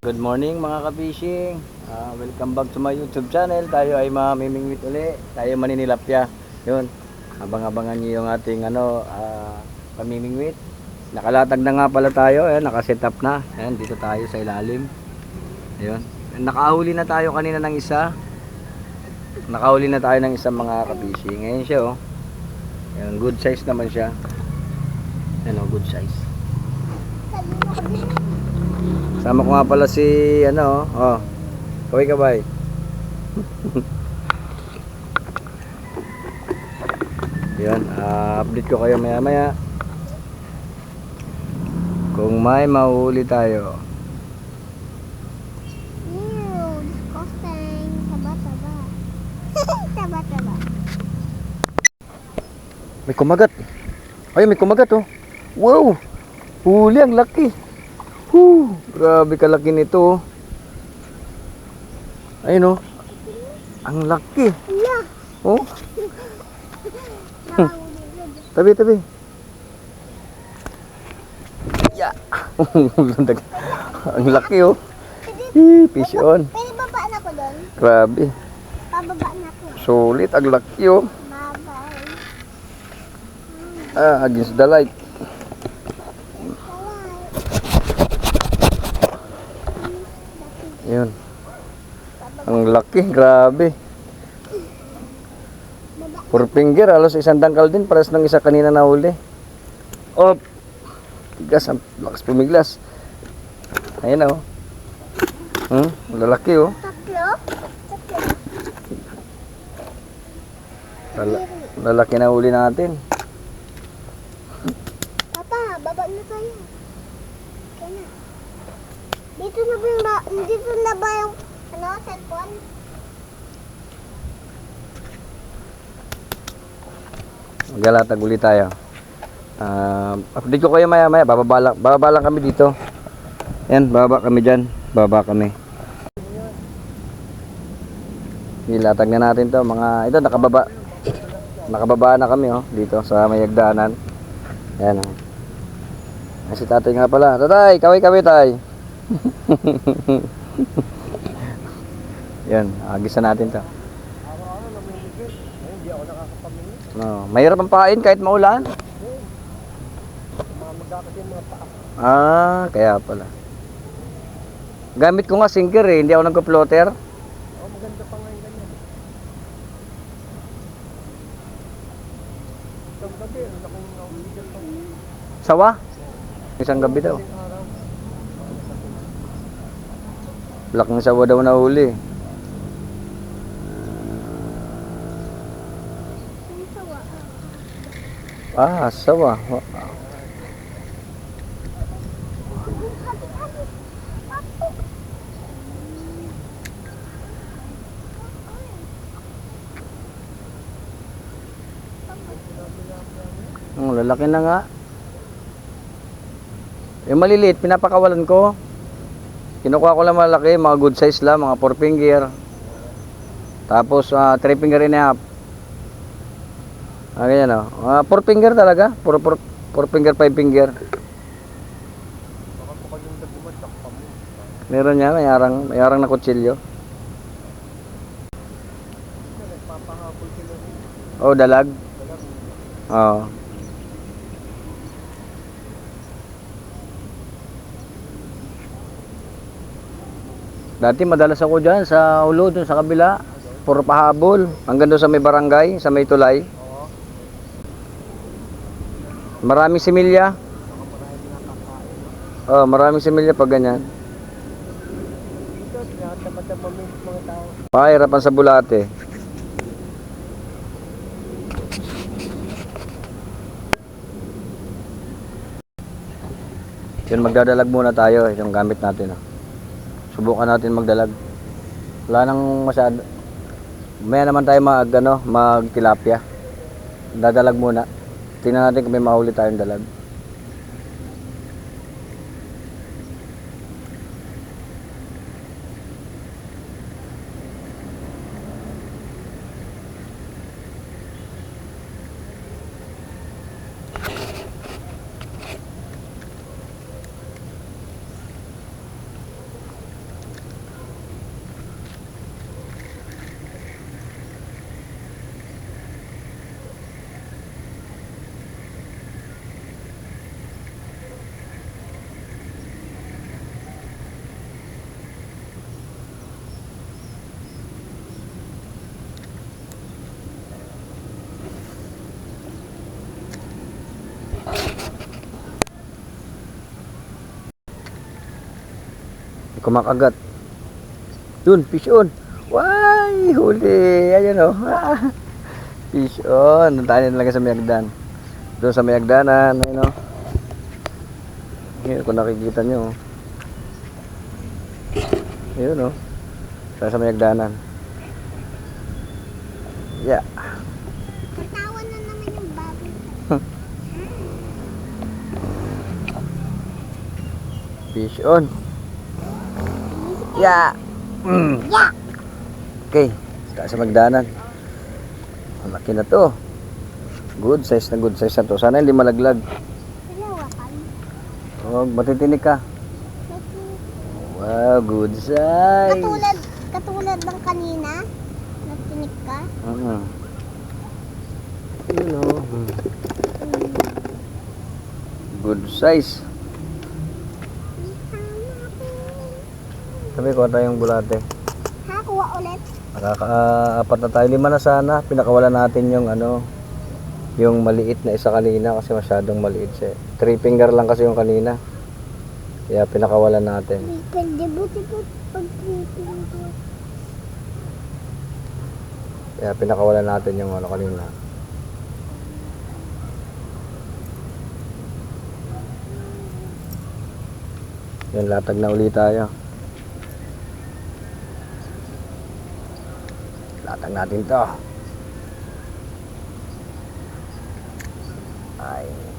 Good morning mga ka-fishing. Ah, welcome back to my YouTube channel. Tayo ay mamimingwit uli. Tayo maninilapya. Yun. Abang-abangan niyo yung ating ano, ah, pamimingwit. Nakalatag na nga pala tayo. Ayan, nakaset up na. Ayan, dito tayo sa ilalim. Ayun. Nakahuli na tayo kanina ng isa. Nakahuli na tayo ng isang mga ka-fishing. Ngayon siya oh. Ayan, good size naman siya. Ayan oh, good size. Sama ko nga pala si ano, oh. Kaway kabay. Yan, ah, update ko kayo maya maya. Kung may mahuli tayo. Ew, disgusting. Taba-taba. Taba-taba. May kumagat. Ay, may kumagat oh. Wow! Huli ang laki. Whew, grabe kalaki nito. Ayun oh. Ang laki. Yeah. Oh, yun. tabi tabi. Ya. ang laki oh. Hee, fish on. Pwede babaan ako doon? Grabe. Pababa na ako. Sulit ang laki oh. Bye-bye. Ah, against the light. Yun. Ang laki, grabe. Four finger, halos isang dangkal din, pares ng isa kanina na huli. Oh, tigas, ang lakas pumiglas. Ayun oh. Hmm, lalaki oh. Lala- lalaki na huli natin. Papa, baba na tayo. Kaya na. Dito na ba dito na ba yung, ano, cellphone? Maglalatag ulit tayo. Ah, update ko kayo maya maya. Bababa lang, bababa lang kami dito. Yan, bababa kami dyan. Bababa kami. Nilatag na natin to mga ito nakababa. Nakababa na kami oh dito sa may hagdanan. Yan oh. Si tatay nga pala. Tatay, kaway kaway tay. Yan, agisa natin to. No, mahirap ang pain kahit maulan. Ah, kaya pala. Gamit ko nga sinker eh, hindi ako nagko-floater. Oh, maganda pa ngayon ganyan. Isang gabi, na kung nauligan pa. Sawa? Isang gabi daw. Black ng sawa daw na huli. Ah, sawa. Ang lalaki na nga. Yung maliliit, pinapakawalan ko. Kinukuha ko lang malaki, mga good size lang, mga 4 finger. Tapos 3 finger and a half. Ah, ganyan o. Ah, 4 finger talaga. 4, 4, finger, 5 finger. Meron niya, may arang, may arang na kutsilyo. Oh, dalag. Oo. Dati madalas ako dyan sa ulo, dun sa kabila. Puro pahabol. Hanggang doon sa may barangay, sa may tulay. Maraming similya. Oh, maraming similya pag ganyan. Pahirapan sa bulate. Yun, magdadalag muna tayo. Yung gamit natin. Oh. Subukan natin magdalag. Wala nang masyado. Maya naman tayo mag, ano, mag tilapia. Dadalag muna. Tingnan natin kung may mahuli tayong dalag. Kumakagat. Yun, fish on. Why, huli. Ayun o. fish on. Tayo nilagay sa mayagdan. Doon sa mayagdanan. Ayun o. Ayun, kung nakikita nyo. Ayun o. Sa sa mayagdanan. Yeah. Katawa na naman yung baboy. Fish on. Yeah. Mm. Yeah! Okay. Taas sa magdanan. Ang laki na to. Good size na good size na to. Sana hindi malaglag. Huwag matitinig ka. Wow, good size. Katulad, katulad ng kanina. Natinig ka. Uh-uh. Yun o. Good size. Sabi ko tayong bulate. Ha, kuha ulit. Nakaka-apat na tayo. Lima na sana. Pinakawalan natin yung ano, yung maliit na isa kanina kasi masyadong maliit siya. Three finger lang kasi yung kanina. Kaya pinakawalan natin. Pwede buti po pag. Kaya pinakawalan natin yung ano kanina. Yan, latag na uli tayo. Latag natin to. Ay.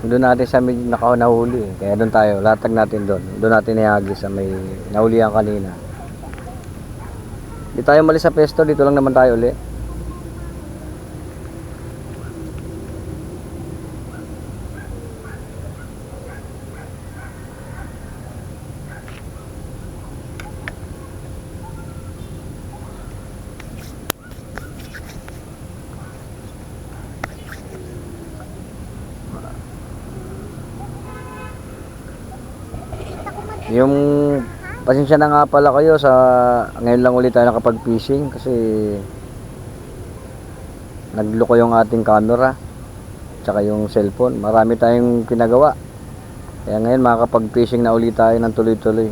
Doon natin sa may naka nahuli. eh. Kaya doon tayo, latag natin doon. Doon natin ihagi sa may nahulihan kanina. Di tayo mali sa pesto, dito lang naman tayo uli. Yung pasensya na nga pala kayo sa ngayon lang ulit tayo nakapag-fishing kasi nagloko yung ating camera tsaka yung cellphone. Marami tayong pinagawa. Kaya ngayon makakapag-fishing na ulit tayo ng tuloy-tuloy.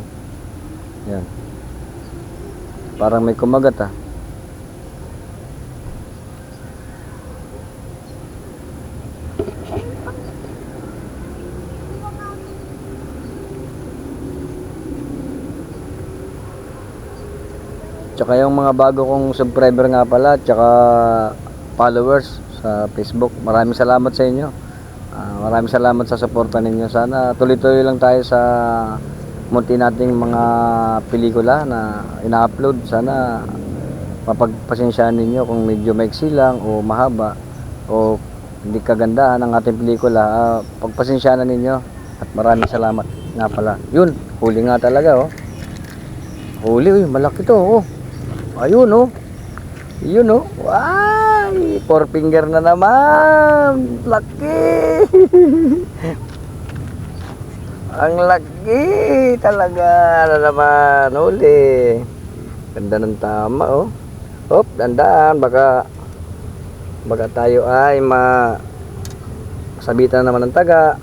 Yan. Parang may kumagat ah. Tsaka yung mga bago kong subscriber nga pala, tsaka followers sa Facebook. Maraming salamat sa inyo. Ah, maraming salamat sa suporta ninyo. Sana tuloy-tuloy lang tayo sa munti nating mga pelikula na ina-upload. Sana mapagpasensyaan ninyo kung medyo maiksi lang o mahaba o hindi kagandahan ang ating pelikula. Ah, pagpasensyaan ninyo at maraming salamat nga pala. Yun, huli nga talaga oh. Huli, uy, malaki to oh. Ayun oh. Yun oh. Ay, four finger na naman. Laki. Ang laki talaga na naman. Huli. Ganda ng tama oh. Hop, dandaan. Baka baka tayo ay ma sabitan naman ng taga.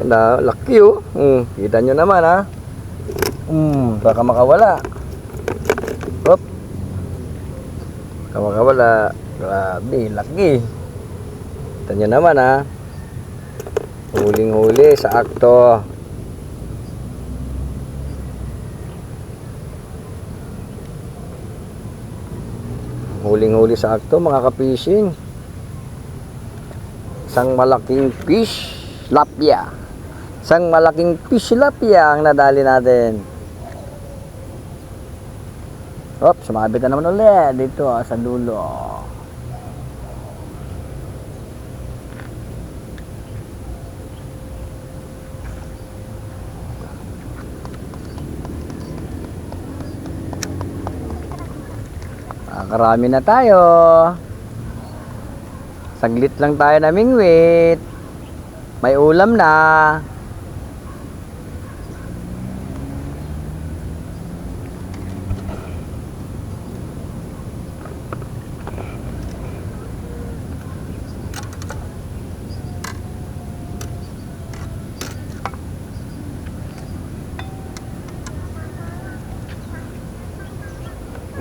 Ganda, laki oh. Hmm, kita nyo naman ha. Hmm, baka makawala. Makawala. Grabe, laki. Kita nyo naman ha. Huling-huli sa akto. Huling-huli sa akto mga ka-fishing. Isang malaking fish lapya. Isang malaking fish lapya ang nadali natin. Hop, sumabit na naman ulit dito ah, sa dulo. Ah, karami na tayo. Saglit lang tayo namingwit. May ulam na.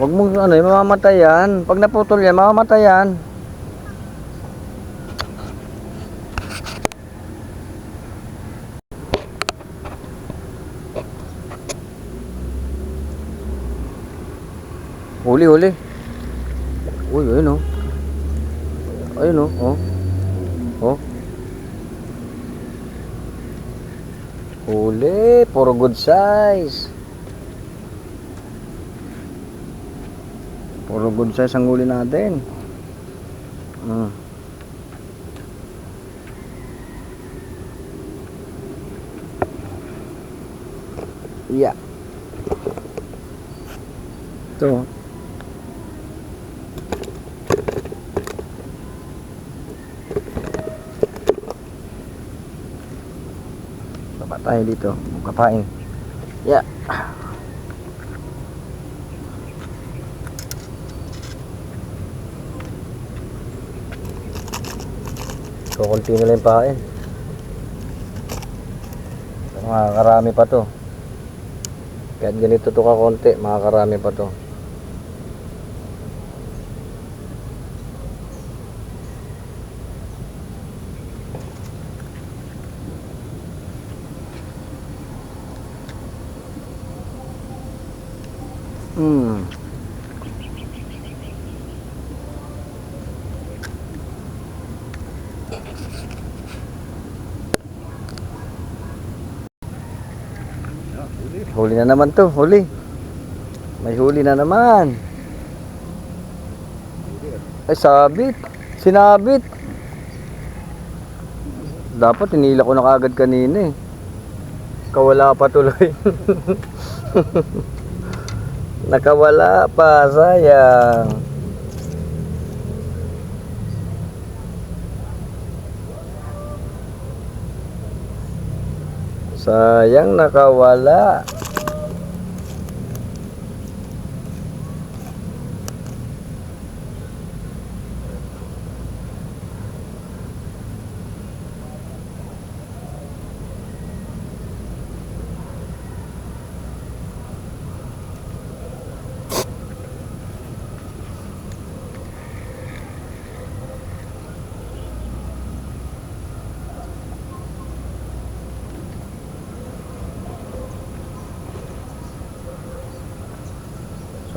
Huwag mong ano, mamamatay yan. Pag naputol yan, mamamatay yan. Huli, huli. Uy, ayun oh. Ayun oh, oh. Oh. Huli, puro good size. Puro good size ang huli natin. Mm. Yeah. Ito. Baba tayo dito. Kapain. Yeah. Kukunti na lang yung pain. Makakarami pa to. Kahit ganito to kakonti, makakarami pa to. Hmm. Huli na naman to, huli. May huli na naman. Ay, sabit. Sinabit. Dapat tinila ko na kagad kanina eh. Kawala pa tuloy. Nakawala pa, sayang. Sayang nakawala.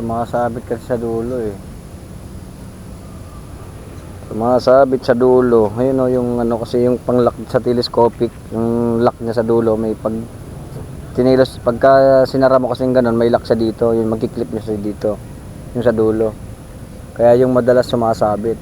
Sumasabit kasi sa dulo eh. Sumasabit sa dulo. Ayun oh, yung ano kasi yung panglock sa telescopic, yung lock niya sa dulo may pag tinilos pagka sinara mo kasi ganun, may lock siya dito, yung magki-clip niya siya dito, yung sa dulo. Kaya yung madalas sumasabit.